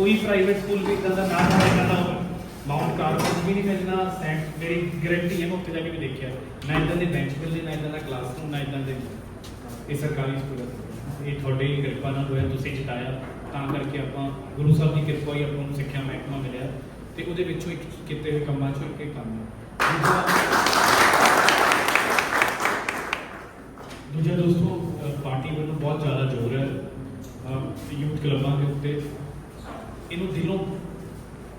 ਕੋਈ private school ਵੀ ਇਦਾਂ ਦਾ ਨਾ ਹੋਵੇ ਨਾ ਤਾਂ ਮਾਊਂਟ ਕਾਰਮਲ ਵੀ ਨਹੀਂ ਮਿਲਣਾ ਸੈਂਟ ਮੇਰੀ ਗਾਰੰਟੀ ਹੈ, ਮੈਂ ਉੱਥੇ ਜਾ ਕੇ ਵੀ ਦੇਖਿਆ। ਨਾ ਇਦਾਂ ਦੇ ਬੈਂਚ ਮਿਲਦੇ, ਨਾ ਇਦਾਂ ਦਾ ਕਲਾਸਰੂਮ ਨਾ ਇਦਾਂ ਦੇ ਇਹ ਸਰਕਾਰੀ ਸਕੂਲ ਹੈ। ਇਹ ਤੁਹਾਡੀ ਕਿਰਪਾ ਨਾਲ ਹੋਇਆ, ਤੁਸੀਂ ਜਿਤਾਇਆ। ਤਾਂ ਕਰਕੇ ਆਪਾਂ ਗੁਰੂ ਸਾਹਿਬ ਦੀ ਕਿਰਪਾ ਹੀ ਆਪਾਂ ਨੂੰ ਸਿੱਖਿਆ ਮਹਿਕਮਾ ਮਿਲਿਆ। ਤੇ ਉਹਦੇ ਵਿੱਚੋਂ ਇੱਕ ਕਿਤੇ ਹੋਏ ਕੰਮਾਂ ਚੋਂ ਇੱਕ ਕੰਮ ਦੂਜਾ- ਦੋਸਤੋ ਪਾਰਟੀ ਵੱਲੋਂ ਬਹੁਤ ਜ਼ਿਆਦਾ ਜ਼ੋਰ ਹੈ। ਯੂਥ ਕਲੱਬਾਂ ਦੇ ਉੱਤੇ ਇਹਨੂੰ ਦਿਲੋਂ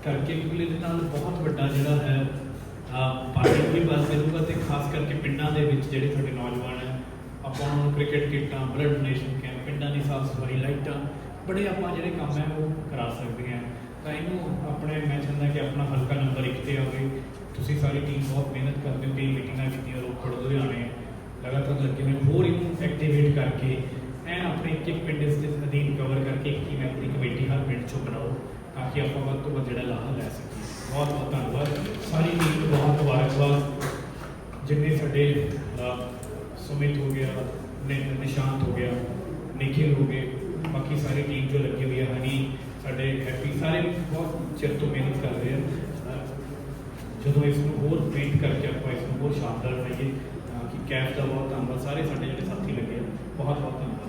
ਕਰਕੇ ਕਿਉਂਕਿ ਇਹਦੇ ਨਾਲ ਬਹੁਤ ਵੱਡਾ ਜਿਹੜਾ ਹੈ ਅ, ਪਾਰਟੀ ਵੀ ਬਲ ਮਿਲੂਗਾ ਤੇ ਖਾਸ ਕਰਕੇ ਪਿੰਡਾਂ ਦੇ ਵਿੱਚ ਜਿਹੜੇ ਤੁਹਾਡੇ ਨੌਜਵਾਨ ਹੈ ਆਪਾਂ ਉਹਨਾਂ ਨੂੰ ਕ੍ਰਿਕਟ ਕਿੱਟਾਂ ਬਲੱਡ ਡੋਨੇਸ਼ਨ ਕੈਂਪ ਪਿੰਡਾਂ ਦੀ ਸਾਫ਼ ਸਫ਼ਾਈ ਲਾਈਟਾਂ ਬੜੇ ਆਪਾਂ ਜਿਹੜੇ ਕੰਮ ਹੈ ਉਹ ਕਰਾ ਸਕਦੇ ਹਾਂ। ਤਾਂ ਇਹਨੂੰ ਆਪਣੇ ਮੈਂ ਚਾਹੁੰਦਾ ਕਿ ਆਪਣਾ ਹਲਕਾ ਨੰਬਰ 1 ਤੇ ਆਵੇ। ਤੁਸੀਂ ਸਾਰੀ ਟੀਮ ਬਹੁਤ ਮਿਹਨਤ ਕਰਦੇ ਹੋ ਕਈ ਮੀਟਿੰਗਾਂ ਕੀਤੀਆਂ ਰੋਪੜ ਲੁਧਿਆਣੇ ਲਗਾਤਾਰ ਲੱਗੇ ਹੋਏ ਹੋਰ ਇਹਨੂੰ ਐਕਟੀਵੇਟ ਕਰਕੇ ਐਨ ਆਪਣੇ ਇੱਕ ਇੱਕ ਪਿੰਡ ਇਸ ਦੇ ਅਧੀਨ ਕਵਰ ਕਰਕੇ ਇੱਕ ਹੀ ਮੈਂਬਰੀ ਕਮੇਟੀ ਹਰ ਪਿੰਡ ਚੋਂ ਬਣਾਓ ਤਾਂ ਕਿ ਆਪਾਂ ਵੱਧ ਤੋਂ ਵੱਧ ਜਿਹੜਾ ਲਾਹਾ ਲੈ ਸਕੀਏ ਬਹੁਤ ਬਹੁਤ ਧੰਨਵਾਦ ਸਾਰੀ ਟੀਮ ਨੂੰ ਬਹੁਤ ਮੁਬਾਰਕਬਾਦ ਜਿੰਨੇ ਸਾਡੇ ਅਹ, ਸੁਮਿਤ ਹੋ ਗਿਆ ਨਿ- ਨਿਸ਼ਾਂਤ ਹੋ ਗਿਆ ਨਿਖਿਲ ਹੋ ਗਏ ਬਾਕੀ ਸਾਰੀ ਟੀਮ ਜੋ ਲੱਗੀ ਹੋਈ ਹੈ ਹਨੀ ਸਾਡੇ ਹੈਪੀ ਸਾਰੇ ਬਹੁਤ ਚਿਰ ਤੋਂ ਮਿਹਨਤ ਕਰ ਰਹੇ ਹਨ ਅਹ, ਜਦੋਂ ਇਸ ਨੂੰ ਹੋਰ ਪੇਂਟ ਕਰਕੇ ਆਪਾਂ ਇਸ ਨੂੰ ਹੋਰ ਸ਼ਾਨਦਾਰ ਬਣਾਈਏ ਤਾਂ ਕਿ ਕੈਫ ਦਾ ਬਹੁਤ ਧੰਨਵਾਦ ਸਾਰੇ ਸਾਡੇ ਜਿਹੜੇ ਸਾਥੀ ਲੱਗੇ ਹਨ ਬਹੁਤ ਬਹੁਤ ਧੰਨਵਾਦ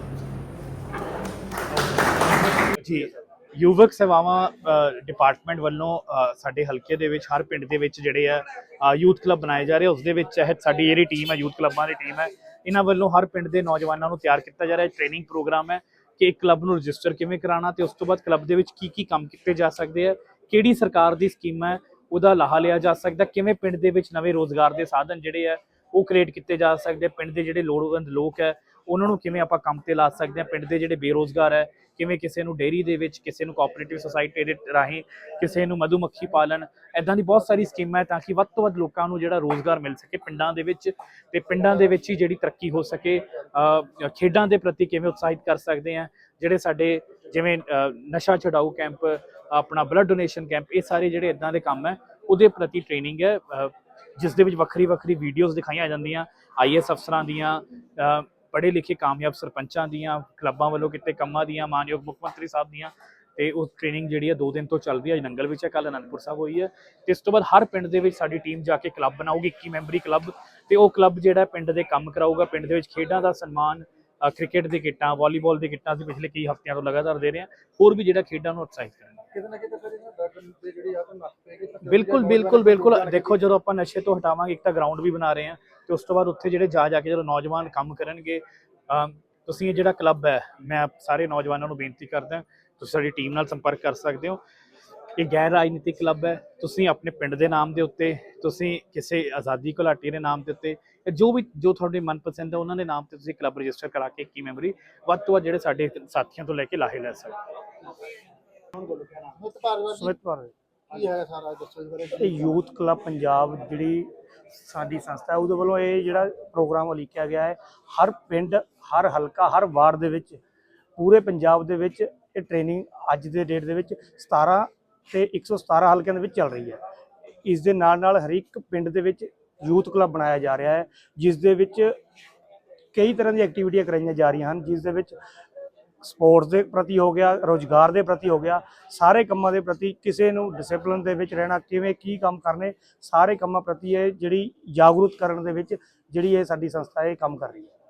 ਜੀ, ਯੁਵਕ ਸੇਵਾਵਾਂ ਡਿਪਾਰਟਮੈਂਟ ਵੱਲੋਂ ਸਾਡੇ ਹਲਕੇ ਦੇ ਵਿੱਚ, ਹਰ ਪਿੰਡ ਦੇ ਵਿੱਚ ਜਿਹੜੇ ਆ ਯੂਥ ਕਲੱਬ ਬਣਾਏ ਜਾ ਰਹੇ ਉਸ ਦੇ ਵਿੱਚ ਇਹ ਸਾਡੀ ਜਿਹੜੀ ਟੀਮ ਹੈ ਯੂਥ ਕਲੱਬਾਂ ਦੀ ਟੀਮ ਹੈ, ਇਹਨਾਂ ਵੱਲੋਂ ਹਰ ਪਿੰਡ ਦੇ ਨੌਜਵਾਨਾਂ ਨੂੰ ਤਿਆਰ ਕੀਤਾ ਜਾ ਰਿਹਾ ਹੈ। ਟ੍ਰੇਨਿੰਗ ਪ੍ਰੋਗਰਾਮ ਹੈ ਕਿ ਇੱਕ ਕਲੱਬ ਨੂੰ ਰਜਿਸਟਰ ਕਿਵੇਂ ਕਰਾਉਣਾ ਤੇ ਉਸ ਤੋਂ ਬਾਅਦ ਕਲੱਬ ਦੇ ਵਿੱਚ ਕੀ ਕੀ ਕੰਮ ਕੀਤੇ ਜਾ ਸਕਦੇ ਆ, ਕਿਹੜੀ ਸਰਕਾਰ ਦੀ ਸਕੀਮ ਹੈ, ਉਹਦਾ ਲਾਹਾ ਲਿਆ ਜਾ ਸਕਦਾ, ਕਿਵੇਂ ਪਿੰਡ ਦੇ ਵਿੱਚ ਨਵੇਂ ਰੋਜ਼ਗਾਰ ਦੇ ਸਾਧਨ ਜਿਹੜੇ ਆ, ਉਹ ਕ੍ਰੀਏਟ ਕੀਤੇ ਜਾ ਸਕਦੇ ਪਿੰਡ ਦੇ ਜਿਹੜੇ ਲੋੜਵੰਦ ਲੋਕ ਹੈ ਉਹਨਾਂ ਨੂੰ ਕਿਵੇਂ ਆਪਾਂ ਕੰਮ ਤੇ ਲਾ ਸਕਦੇ ਹਾਂ? ਪਿੰਡ ਦੇ ਜਿਹੜੇ ਬੇਰੋਜ਼ਗਾਰ ਹੈ, ਕਿਵੇਂ ਕਿਸੇ ਨੂੰ ਡੇਅਰੀ ਦੇ ਵਿੱਚ, ਕਿਸੇ ਨੂੰ ਕੋਆਪਰੇਟਿਵ ਸੁਸਾਇਟੀ ਦੇ ਰਾਹੀਂ, ਕਿਸੇ ਨੂੰ ਮਧੂਮੱਖੀ ਪਾਲਣ ਐਦਾਂ ਦੀ ਬਹੁਤ ਸਾਰੀ ਸਕੀਮਾਂ ਹੈ ਤਾਂ ਕਿ ਵੱਧ ਤੋਂ ਵੱਧ ਲੋਕਾਂ ਨੂੰ ਜਿਹੜਾ ਰੋਜ਼ਗਾਰ ਮਿਲ ਸਕੇ ਪਿੰਡਾਂ ਦੇ ਵਿੱਚ ਤੇ ਪਿੰਡਾਂ ਦੇ ਵਿੱਚ ਹੀ ਜਿਹੜੀ ਤਰੱਕੀ ਹੋ ਸਕੇ। ਖੇਡਾਂ ਦੇ ਪ੍ਰਤੀ ਕਿਵੇਂ ਉਤਸ਼ਾਹਿਤ ਕਰ ਸਕਦੇ ਆ ਜਿਹੜੇ ਸਾਡੇ ਜਿਵੇਂ ਨਸ਼ਾ ਛਡਾਊ ਕੈਂਪ, ਆਪਣਾ ਬਲੱਡ ਡੋਨੇਸ਼ਨ ਕੈਂਪ, ਇਹ ਸਾਰੇ ਜਿਹੜੇ ਇਦਾਂ ਦੇ ਕੰਮ ਹੈ, ਉਹਦੇ ਪ੍ਰਤੀ ਟ੍ਰੇਨਿੰਗ ਹੈ। ਜਿਸ ਦੇ ਵਿੱਚ ਵੱਖਰੀ ਵੱਖਰੀ ਵੀਡੀਓਜ਼ ਦਿਖਾਈਆਂ ਜਾਂਦੀਆਂ ਆਈਐਸ ਅਫਸਰਾਂ ਦੀਆਂ ਪੜ੍ਹੇ ਲਿਖੇ ਕਾਮਯਾਬ ਸਰਪੰਚਾਂ ਦੀਆਂ, ਕਲੱਬਾਂ ਵੱਲੋਂ ਕਿਤੇ ਕੰਮਾਂ ਦੀਆਂ, ਮਾਨਯੋਗ ਮੁੱਖ ਮੰਤਰੀ ਸਾਹਿਬ ਦੀਆਂ ਤੇ ਉਹ ਟ੍ਰੇਨਿੰਗ ਜਿਹੜੀ ਹੈ 2 ਦਿਨ ਤੋਂ ਚੱਲ ਰਹੀ ਹੈ ਨੰਗਲ ਵਿੱਚ ਹੈ ਕੱਲ ਅਨੰਦਪੁਰ ਸਾਹਿਬ ਹੋਈ ਹੈ ਤੇ ਇਸ ਤੋਂ ਬਾਅਦ ਹਰ ਪਿੰਡ ਦੇ ਵਿੱਚ ਸਾਡੀ ਟੀਮ ਜਾ ਕੇ ਕਲੱਬ ਬਣਾਊਗੀ 21 ਮੈਂਬਰੀ ਕਲੱਬ। ਤੇ ਉਹ ਕਲੱਬ ਜਿਹੜਾ ਪਿੰਡ ਦੇ ਕੰਮ ਕਰਾਊਗਾ। ਪਿੰਡ ਦੇ ਵਿੱਚ ਖੇਡਾਂ ਦਾ ਸਨਮਾਨ ਕ੍ਰਿਕਟ ਦੀ ਕਿੱਟਾਂ, ਵਾਲੀਬਾਲ ਦੀ ਕਿੱਟਾਂ ਅਸੀਂ ਪਿਛਲੇ ਕਈ ਹਫ਼ਤਿਆਂ ਤੋਂ ਲਗਾਤਾਰ ਦੇ ਰਹੇ ਹਾਂ। ਹੋਰ ਵੀ ਜਿਹੜਾ ਖੇਡਾਂ ਨੂੰ ਉਤਸ਼ਾਹਿਤ ਕਰਾਂਗੇ। ਕਿਤੇ ਨਾ ਕਿਤੇ ਫਿਰ ਇਹਨਾਂ ਡਰਗ ਤੇ ਜਿਹੜੀ ਆ ਤਾਂ ਨੱਥ ਪਏਗੀ ਤਾਂ ਬਿਲਕੁਲ ਬਿਲਕੁਲ ਬਿਲਕੁਲ। ਦੇਖੋ ਜਦੋਂ ਆਪਾਂ ਨਸ਼ੇ ਤੋਂ ਹਟਾਵਾਂਗੇ ਇੱਕ ਤਾਂ ਗਰਾਊਂਡ ਵੀ ਬਣਾ ਰਹੇ ਹਾਂ ਤੇ ਉਸ ਤੋਂ ਬਾਅਦ ਉੱਥੇ ਜਿਹੜੇ ਜਾ ਜਾ ਕੇ ਜਦੋਂ ਨੌਜਵਾਨ ਕੰਮ ਕਰਨਗੇ ਤੁਸੀਂ ਇਹ ਜਿਹੜਾ ਕਲੱਬ ਹੈ ਮੈਂ ਸਾਰੇ ਨੌਜਵਾਨਾਂ ਨੂੰ ਬੇਨਤੀ ਕਰਦਾ ਤੁਸੀਂ ਸਾਡੀ ਟੀਮ ਨਾਲ ਸੰਪਰਕ ਕਰ ਸਕਦੇ ਹੋ। ਇਹ ਗੈਰ ਰਾਜਨੀਤਿਕ ਕਲੱਬ ਹੈ ਤੁਸੀਂ ਆਪਣੇ ਪਿੰਡ ਦੇ ਨਾਮ ਦੇ ਉੱਤੇ ਤੁਸੀਂ ਕਿਸੇ ਆਜ਼ਾਦੀ ਘੁਲਾਟੀ ਦੇ ਨਾਮ ਦੇ ਉੱਤੇ ਜਾਂ ਵੀ ਜੋ ਤੁਹਾਡੇ ਮਨਪਸੰਦ ਹੈ ਉਹਨਾਂ ਦੇ ਨਾਮ ਤੇ ਤੁਸੀਂ ਕਲੱਬ ਰਜਿਸਟਰ ਕਰਾ ਕੇ 21 ਮੈਂਬਰੀ ਵੱਧ ਤੋਂ ਵੱਧ ਜਿਹੜੇ ਸਾਡੇ ਸਾਥੀਆਂ ਤੋਂ ਲੈ ਕੇ ਲਾਹੇ ਲੈ ਸਕਦੇ ਹੋ। ਮੁੱਖ ਭਾਰਤ ਸੁਮਿਤ ਭਾਰਤ ਕੀ ਹੈ ਸਾਰਾ ਦੱਸੋ ਇਸ ਬਾਰੇ? ਇਹ ਯੂਥ ਕਲੱਬ ਪੰਜਾਬ ਜਿਹੜੀ ਸਾਡੀ ਸੰਸਥਾ ਹੈ ਉਹਦੇ ਵੱਲੋਂ ਇਹ ਜਿਹੜਾ ਪ੍ਰੋਗਰਾਮ ਉਲੀਕਿਆ ਗਿਆ ਹੈ ਹਰ ਪਿੰਡ ਹਰ ਹਲਕਾ ਹਰ ਵਾਰਡ ਦੇ ਵਿੱਚ ਪੂਰੇ ਪੰਜਾਬ ਦੇ ਵਿੱਚ ਇਹ ਟ੍ਰੇਨਿੰਗ ਅੱਜ ਦੇ ਡੇਟ ਦੇ ਵਿੱਚ 17 ਤੇ 117 ਹਲਕਿਆਂ ਦੇ ਵਿੱਚ ਚੱਲ ਰਹੀ ਹੈ। ਇਸ ਦੇ ਨਾਲ ਨਾਲ ਹਰ ਇੱਕ ਪਿੰਡ ਦੇ ਵਿੱਚ ਯੂਥ ਕਲੱਬ ਬਣਾਇਆ ਜਾ ਰਿਹਾ ਹੈ ਜਿਸ ਦੇ ਵਿੱਚ ਕਈ ਤਰ੍ਹਾਂ ਦੀਆਂ ਐਕਟੀਵਿਟੀਆਂ ਕਰਾਈਆਂ ਜਾ ਰਹੀਆਂ ਹਨ ਜਿਸ ਦੇ ਵਿੱਚ ਸਪੋਰਟਸ ਦੇ ਪ੍ਰਤੀ ਹੋ ਗਿਆ, ਰੋਜ਼ਗਾਰ ਦੇ ਪ੍ਰਤੀ ਹੋ ਗਿਆ, ਸਾਰੇ ਕੰਮਾਂ ਦੇ ਪ੍ਰਤੀ ਕਿਸੇ ਨੂੰ ਡਿਸਪਲਿਨ ਦੇ ਵਿੱਚ ਰਹਿਣਾ, ਕਿਵੇਂ ਕੀ ਕੰਮ ਕਰਨੇ, ਸਾਰੇ ਕੰਮਾਂ ਪ੍ਰਤੀ ਇਹ ਜਿਹੜੀ ਜਾਗਰੂਕ ਕਰਨ ਦੇ ਵਿੱਚ ਜਿਹੜੀ ਇਹ ਸਾਡੀ ਸੰਸਥਾ ਇਹ ਕੰਮ ਕਰ ਰਹੀ ਹੈ।